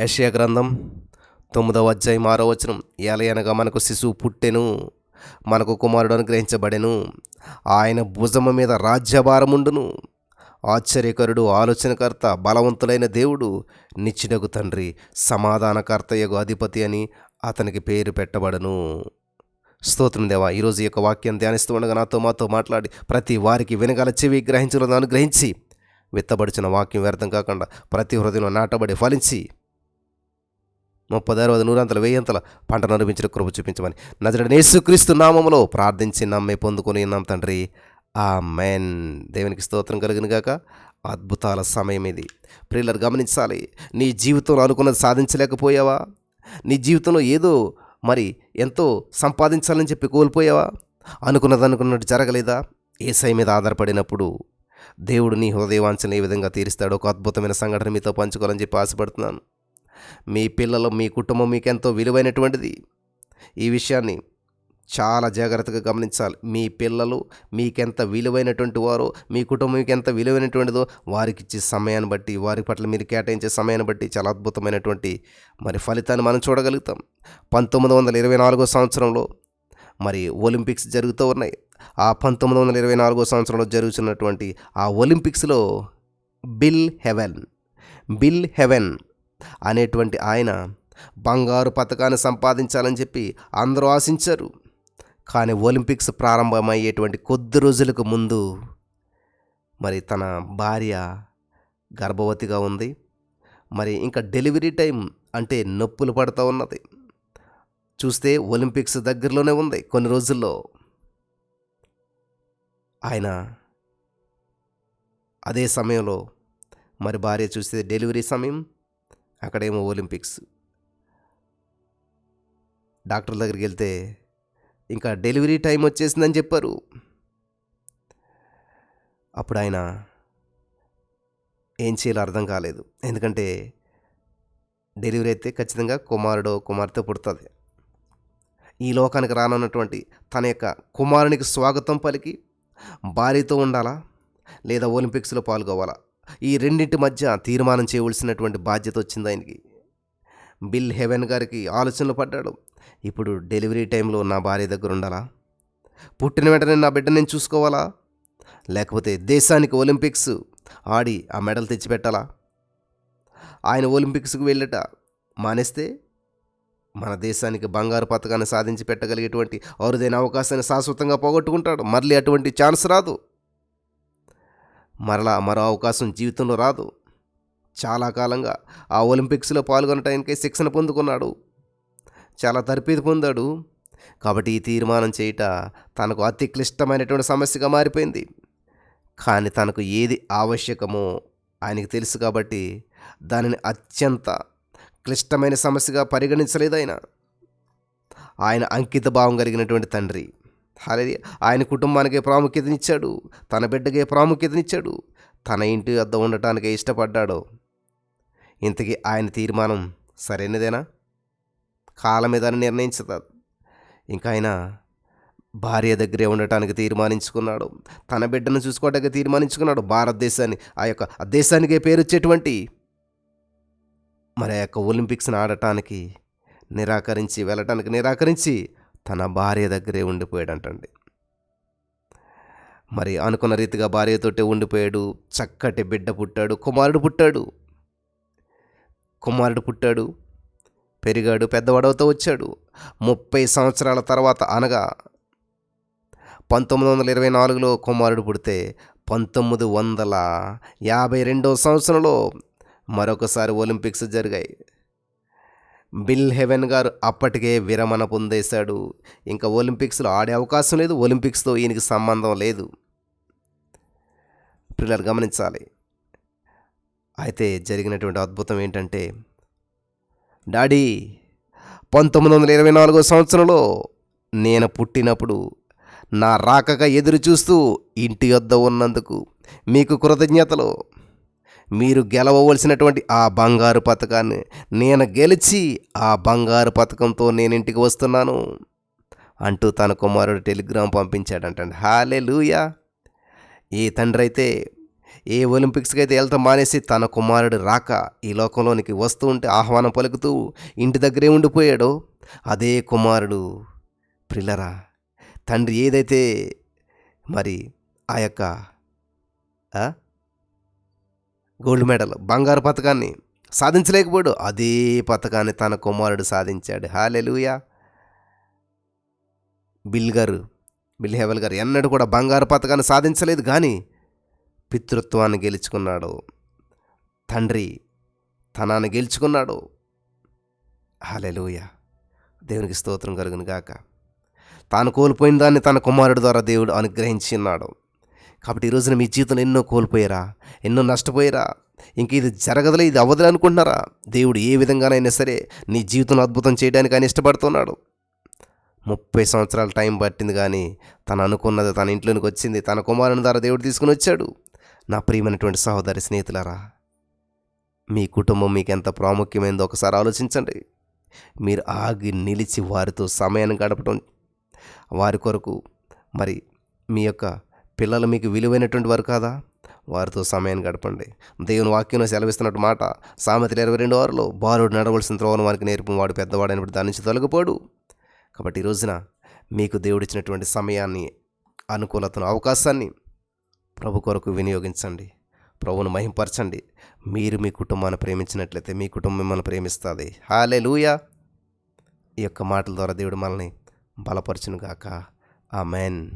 యషయా గ్రంథం తొమ్మిదవ అధ్యాయం ఆరో వచనం. ఏలయనగా మనకు శిశువు పుట్టెను మనకు కుమారుడు అనుగ్రహించబడెను. ఆయన భుజము మీద రాజ్యభారముండును ఆశ్చర్యకరుడు ఆలోచనకర్త బలవంతులైన దేవుడు నిచ్చినగు తండ్రి సమాధానకర్తయగు అధిపతి అని అతనికి పేరు పెట్టబడను. స్తోత్రం దేవా ఈరోజు యొక్క వాక్యం ధ్యానిస్తూ ఉండగా నాతో మాతో మాట్లాడి ప్రతి వారికి వినగల చెవి గ్రహించడం అనుగ్రహించి విత్తబడిచిన వాక్యం వ్యర్థం కాకుండా ప్రతి హృదయంలో నాటబడి ఫలించి ముప్పై అరవై నూరంతల వేయంతల పంటను అనుభవించిన కృప చూపించమని నజరడ యేసుక్రీస్తు నామములో ప్రార్థించి నమ్మే పొందుకొని ఉన్నాం తండ్రి. ఆ మెన్ దేవునికి స్తోత్రం కలిగినగాక అద్భుతాల సమయం ఇది. ప్రిల్లర్ గమనించాలి. నీ జీవితంలో అనుకున్నది సాధించలేకపోయావా? నీ జీవితంలో ఏదో మరి ఎంతో సంపాదించాలని చెప్పి కోల్పోయావా? అనుకున్నది అనుకున్నట్టు జరగలేదా? ఏసై మీద ఆధారపడినప్పుడు దేవుడు నీ హృదయవాంఛను ఏ విధంగా తీరుస్తాడో ఒక అద్భుతమైన సంఘటన మీతో పంచుకోవాలని చెప్పి ఆశపడుతున్నాను. మీ పిల్లలు మీ కుటుంబం మీకు ఎంతో విలువైనటువంటిది. ఈ విషయాన్ని చాలా జాగ్రత్తగా గమనించాలి. మీ పిల్లలు మీకెంత విలువైనటువంటి వారో మీ కుటుంబం ఎంత విలువైనటువంటిదో వారికి ఇచ్చే సమయాన్ని బట్టి వారి పట్ల మీరు కేటాయించే సమయాన్ని బట్టి చాలా అద్భుతమైనటువంటి మరి ఫలితాన్ని మనం చూడగలుగుతాం. పంతొమ్మిది వందల ఇరవై నాలుగో సంవత్సరంలో మరి ఒలింపిక్స్ జరుగుతూ ఉన్నాయి. ఆ పంతొమ్మిది వందల ఇరవై నాలుగో సంవత్సరంలో జరుగుతున్నటువంటి ఆ ఒలింపిక్స్లో బిల్ హెవెన్ బిల్ హెవెన్ అనేటువంటి ఆయన బంగారు పథకాన్ని సంపాదించాలని చెప్పి అందరూ ఆశించారు. కానీ ఒలింపిక్స్ ప్రారంభమయ్యేటువంటి కొద్ది రోజులకు ముందు మరి తన భార్య గర్భవతిగా ఉంది. మరి ఇంకా డెలివరీ టైం అంటే నొప్పులు పడుతూ ఉన్నది. చూస్తే ఒలింపిక్స్ దగ్గరలోనే ఉంది కొన్ని రోజుల్లో. ఆయన అదే సమయంలో మరి భార్య చూస్తే డెలివరీ సమయం అక్కడేమో ఒలింపిక్స్. డాక్టర్ దగ్గరికి వెళ్తే ఇంకా డెలివరీ టైం వచ్చేసిందని చెప్పారు. అప్పుడు ఆయన ఏం చేయాలో అర్థం కాలేదు. ఎందుకంటే డెలివరీ అయితే ఖచ్చితంగా కుమారుడు కుమార్తె పుడుతుంది. ఈ లోకానికి రానున్నటువంటి తన యొక్క కుమారునికి స్వాగతం పలికి భార్యతో ఉండాలా? లేదా ఒలింపిక్స్లో పాల్గొవాలా? ఈ రెండింటి మధ్య తీర్మానం చేయవలసినటువంటి బాధ్యత వచ్చింది ఆయనకి. బిల్ హెవెన్ గారికి ఆలోచనలు పడ్డాడు. ఇప్పుడు డెలివరీ టైంలో నా భార్య దగ్గర ఉండాలా? పుట్టిన వెంటనే నా బిడ్డ నేను చూసుకోవాలా? లేకపోతే దేశానికి ఒలింపిక్స్ ఆడి ఆ మెడల్ తెచ్చిపెట్టాలా? ఆయన ఒలింపిక్స్కి వెళ్ళట మానేస్తే మన దేశానికి బంగారు పథకాన్ని సాధించి పెట్టగలిగేటువంటి అరుదైన అవకాశాన్ని శాశ్వతంగా పోగొట్టుకుంటాడు. మళ్ళీ అటువంటి ఛాన్స్ రాదు. మరలా మరో అవకాశం జీవితంలో రాదు. చాలా కాలంగా ఆ ఒలింపిక్స్లో పాల్గొనటానికై శిక్షణ పొందుకున్నాడు. చాలా తరపీదు పొందాడు. కాబట్టి ఈ తీర్మానం చేయట తనకు అతి క్లిష్టమైనటువంటి సమస్యగా మారిపోయింది. కానీ తనకు ఏది ఆవశ్యకమో ఆయనకు తెలుసు కాబట్టి దానిని అత్యంత క్లిష్టమైన సమస్యగా పరిగణించలేదు ఆయన. ఆయన అంకిత భావం కలిగినటువంటి తండ్రి. హాలే ఆయన కుటుంబానికే ప్రాముఖ్యతనిచ్చాడు. తన బిడ్డకే ప్రాముఖ్యతనిచ్చాడు. తన ఇంటి వద్ద ఉండటానికే ఇష్టపడ్డాడు. ఇంతకీ ఆయన తీర్మానం సరైనదేనా? కాలం మీద నిర్ణయించదు? ఇంకా ఆయన భార్య దగ్గరే ఉండటానికి తీర్మానించుకున్నాడు. తన బిడ్డను చూసుకోవడానికి తీర్మానించుకున్నాడు. భారతదేశాన్ని ఆ యొక్క దేశానికే పేరు వచ్చేటువంటి మరి ఆ యొక్క ఒలింపిక్స్ని ఆడటానికి నిరాకరించి వెళ్ళటానికి నిరాకరించి తన భార్య దగ్గరే ఉండిపోయాడంటండి. మరి అనుకున్న రీతిగా భార్యతోటే ఉండిపోయాడు. చక్కటి బిడ్డ పుట్టాడు. కుమారుడు పుట్టాడు. కుమారుడు పుట్టాడు. పెరిగాడు. పెద్దవాడవుతూ వచ్చాడు. ముప్పై సంవత్సరాల తర్వాత అనగా పంతొమ్మిది వందల ఇరవై నాలుగులో కుమారుడు పుడితే పంతొమ్మిది వందల యాభై రెండవ సంవత్సరంలో మరొకసారి ఒలింపిక్స్ జరిగాయి. బిల్ హెవెన్ గారు అప్పటికే విరమణ పొందేశాడు. ఇంకా ఒలింపిక్స్లో ఆడే అవకాశం లేదు ఒలింపిక్స్తో ఈయనకి సంబంధం లేదు. పిల్లలు గమనించాలి. అయితే జరిగినటువంటి అద్భుతం ఏంటంటే డాడీ పంతొమ్మిది వందల ఇరవై నాలుగో సంవత్సరంలో నేను పుట్టినప్పుడు నా రాకగా ఎదురు చూస్తూ ఇంటి వద్ద ఉన్నందుకు మీకు కృతజ్ఞతలు. మీరు గెలవవలసినటువంటి ఆ బంగారు పథకాన్ని నేను గెలిచి ఆ బంగారు పథకంతో నేను ఇంటికి వస్తున్నాను అంటూ తన కుమారుడు టెలిగ్రామ్ పంపించాడంటండి. హాలే లూయా ఏ తండ్రి అయితే ఏ ఒలింపిక్స్కి అయితే వెళ్తా మానేసి తన కుమారుడు రాక ఈ లోకంలోనికి వస్తూ ఉంటే ఆహ్వానం పలుకుతూ ఇంటి దగ్గరే ఉండిపోయాడో అదే కుమారుడు ప్రిల్లరా! తండ్రి ఏదైతే మరి ఆ యొక్క గోల్డ్ మెడల్ బంగారు పథకాన్ని సాధించలేకపోయాడు. అదే పథకాన్ని తన కుమారుడు సాధించాడు. హాలెలుయా. బిల్ గారు బిల్ హేవల్ గారు ఎన్నడూ కూడా బంగారు పథకాన్ని సాధించలేదు. కానీ పితృత్వాన్ని గెలుచుకున్నాడు. తండ్రి తనాన్ని గెలుచుకున్నాడు. హాలెలుయ. దేవునికి స్తోత్రం కలుగును గాక. తాను కోల్పోయిన దాన్ని తన కుమారుడు ద్వారా దేవుడు అనుగ్రహించి ఉన్నాడు. కాబట్టి ఈ రోజున మీ జీవితంలో ఎన్నో కోల్పోయారా? ఎన్నో నష్టపోయారా? ఇంక ఇది జరగదులే ఇది అవ్వదులే అనుకుంటున్నారా? దేవుడు ఏ విధంగానైనా సరే నీ జీవితంలో అద్భుతం చేయడానికి ఆయన ఇష్టపడుతున్నాడు. ముప్పై సంవత్సరాల టైం పట్టింది కానీ తను అనుకున్నది తన ఇంట్లోనికి వచ్చింది. తన కుమారుని ద్వారా దేవుడు తీసుకుని వచ్చాడు. నా ప్రియమైనటువంటి సహోదరి స్నేహితులారా మీ కుటుంబం మీకు ఎంత ప్రాముఖ్యమైందో ఒకసారి ఆలోచించండి. మీరు ఆగి నిలిచి వారితో సమయాన్ని గడపడం వారి కొరకు మరి మీ యొక్క పిల్లలు మీకు విలువైనటువంటి వారు కాదా? వారితో సమయాన్ని గడపండి. దేవుని వాక్యంలో సెలవిస్తున్నట్టు మాట సామెతలు ఇరవై రెండు వారిలో బాలుడు నడవలసిన త్రోవను వారికి నేర్పు వాడు పెద్దవాడైనప్పుడు దాని నుంచి తొలగిపోడు. కాబట్టి ఈ రోజున మీకు దేవుడిచ్చినటువంటి సమయాన్ని అనుకూలతను అవకాశాన్ని ప్రభు కొరకు వినియోగించండి. ప్రభును మహింపరచండి. మీరు మీ కుటుంబాన్ని ప్రేమించినట్లయితే మీ కుటుంబం మిమ్మల్ని ప్రేమిస్తుంది. హాలే ఈ యొక్క మాటల ద్వారా దేవుడు మనల్ని బలపరచునుగాక. మెన్